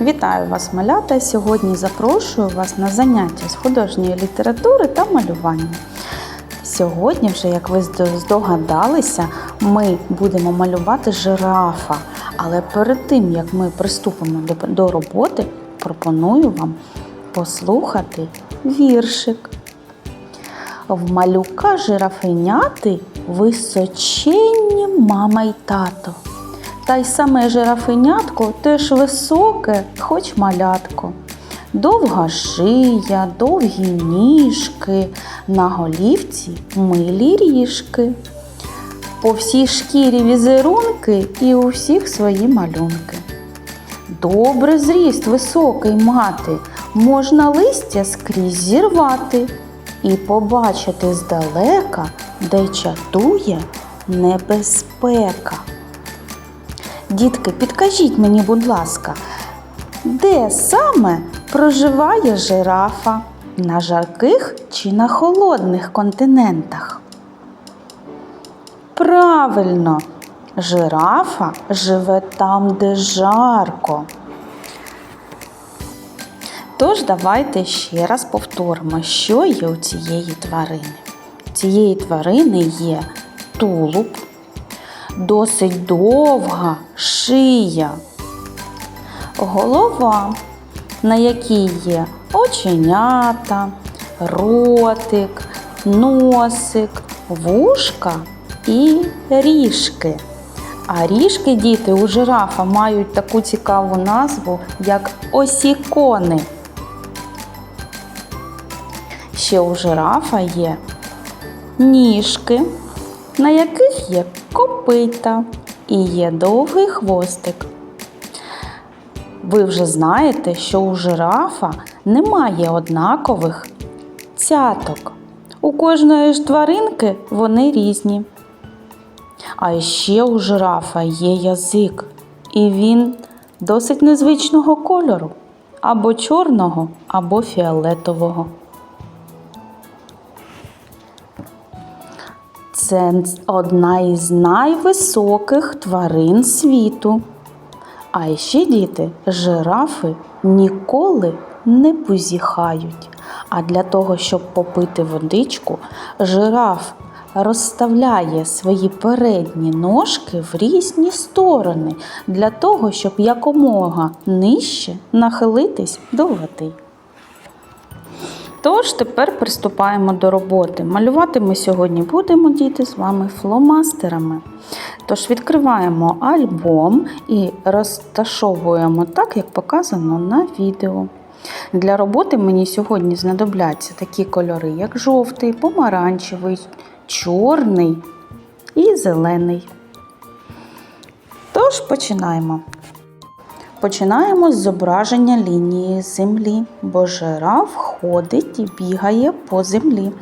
Вітаю вас, малята! Сьогодні запрошую вас на заняття з художньої літератури та малювання. Сьогодні, вже, як ви здогадалися, ми будемо малювати жирафа. Але перед тим, як ми приступимо до, роботи, пропоную вам послухати віршик. В малюка жирафеняти височенні мама й тато. Та й саме жирафенятко теж високе, хоч малятко. Довга шия, довгі ніжки, на голівці милі ріжки. По всій шкірі візерунки і у всіх свої малюнки. Добре зріст високий мати, можна листя скрізь зірвати і побачити здалека, де чатує небезпека. Дітки, підкажіть мені, будь ласка, де саме проживає жирафа? На жарких чи на холодних континентах? Правильно, жирафа живе там, де жарко. Тож давайте ще раз повторимо, що є у цієї тварини. Цієї тварини є тулуб, досить довга шия, голова, на якій є оченята, ротик, носик, вушка і ріжки. А ріжки діти у жирафа мають таку цікаву назву, як осікони. Ще у жирафа є ніжки, на яких є копита і є довгий хвостик. Ви вже знаєте, що у жирафа немає однакових цяток. У кожної ж тваринки вони різні. А ще у жирафа є язик, і він досить незвичного кольору або чорного, або фіолетового. Це одна із найвисоких тварин світу. А ще діти, жирафи ніколи не позіхають. А для того, щоб попити водичку, жираф розставляє свої передні ножки в різні сторони для того, щоб якомога нижче нахилитись до води. Тож тепер приступаємо до роботи. Малювати ми сьогодні будемо діти з вами фломастерами. Тож відкриваємо альбом і розташовуємо так, як показано на відео. Для роботи мені сьогодні знадобляться такі кольори, як жовтий, помаранчевий, чорний і зелений. Тож починаємо. Починаємо з зображення лінії землі, бо жираф ходить і бігає по землі.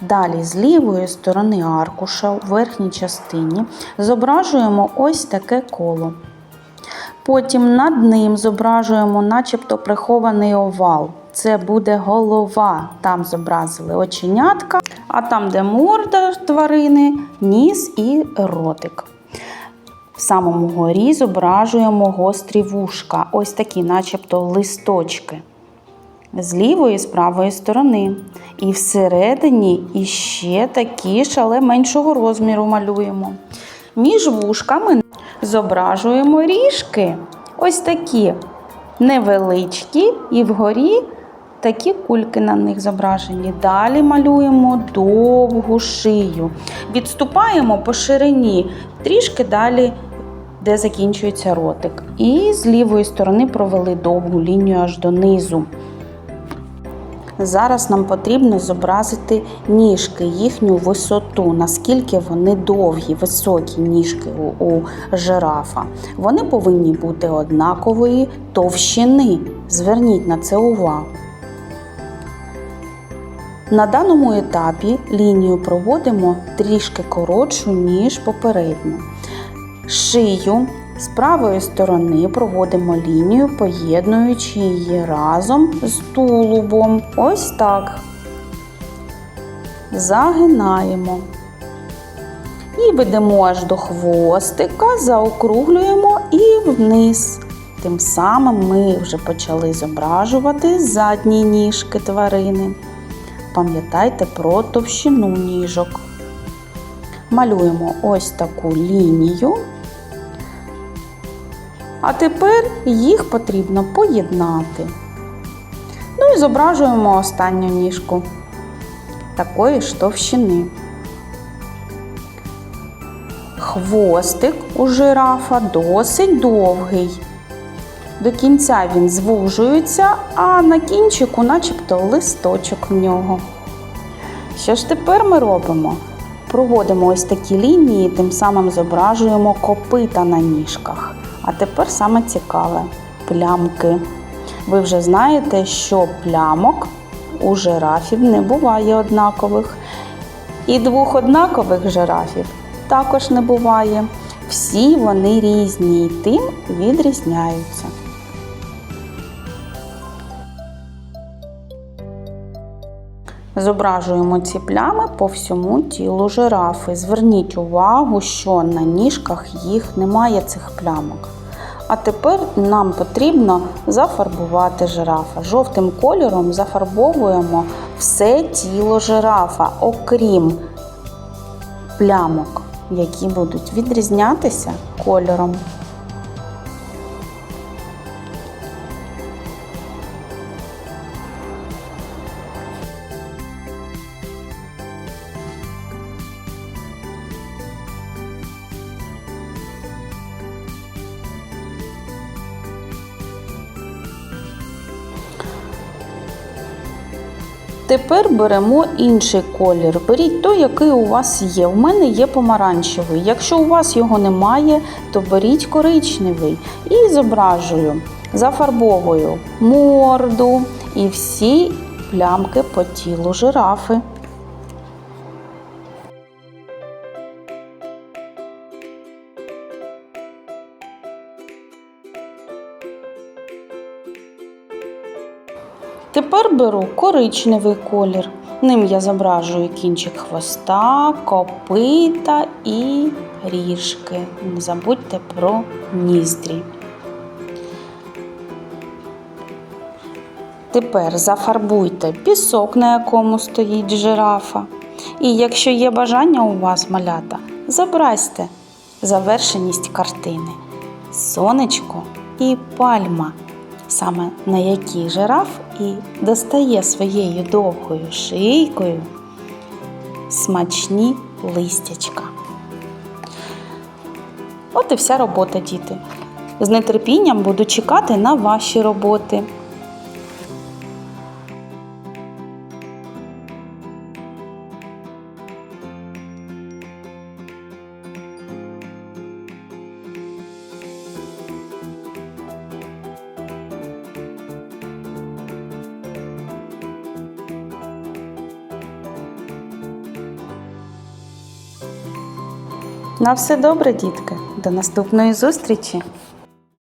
Далі з лівої сторони аркуша у верхній частині зображуємо ось таке коло. Потім над ним зображуємо начебто прихований овал. Це буде голова. Там зобразили оченятка, а там, де морда тварини, ніс і ротик. В самому горі зображуємо гострі вушка, ось такі, начебто листочки. З лівої і з правої сторони. І всередині іще такі ж, але меншого розміру малюємо. Між вушками зображуємо ріжки. Ось такі невеличкі, і вгорі такі кульки на них зображені. Далі малюємо довгу шию. Відступаємо по ширині, трішки далі, де закінчується ротик. І з лівої сторони провели довгу лінію аж донизу. Зараз нам потрібно зобразити ніжки, їхню висоту, наскільки вони довгі, високі ніжки у, жирафа. Вони повинні бути однакової товщини. Зверніть на це увагу. На даному етапі лінію проводимо трішки коротшу, ніж попередньо. Шию з правої сторони проводимо лінію, поєднуючи її разом з тулубом. Ось так. Загинаємо. І ведемо аж до хвостика, заокруглюємо і вниз. Тим самим ми вже почали зображувати задні ніжки тварини. Пам'ятайте про товщину ніжок. Малюємо ось таку лінію. А тепер їх потрібно поєднати. Ну і зображуємо останню ніжку такої ж товщини. Хвостик у жирафа досить довгий. До кінця він звужується, а на кінчику начебто листочок в нього. Що ж тепер ми робимо? Проводимо ось такі лінії, тим самим зображуємо копита на ніжках. А тепер саме цікаве плямки. Ви вже знаєте, що плямок у жирафів не буває однакових. І двох однакових жирафів також не буває. Всі вони різні і тим відрізняються. Зображуємо ці плями по всьому тілу жирафи. Зверніть увагу, що на ніжках їх немає цих плямок. А тепер нам потрібно зафарбувати жирафа. Жовтим кольором зафарбовуємо все тіло жирафа, окрім плямок, які будуть відрізнятися кольором. Тепер беремо інший колір. Беріть той, який у вас є. У мене є помаранчевий. Якщо у вас його немає, то беріть коричневий і зображую, зафарбовую морду і всі плямки по тілу жирафи. Тепер беру коричневий колір. Ним я зображую кінчик хвоста, копита і ріжки. Не забудьте про ніздрі. Тепер зафарбуйте пісок, на якому стоїть жирафа. І якщо є бажання у вас малята, зобразьте завершеність картини. Сонечко і пальма саме на якій жираф і достає своєю довгою шийкою смачні листячка. От і вся робота, діти. З нетерпінням буду чекати на ваші роботи. На все добре, дітки. До наступної зустрічі!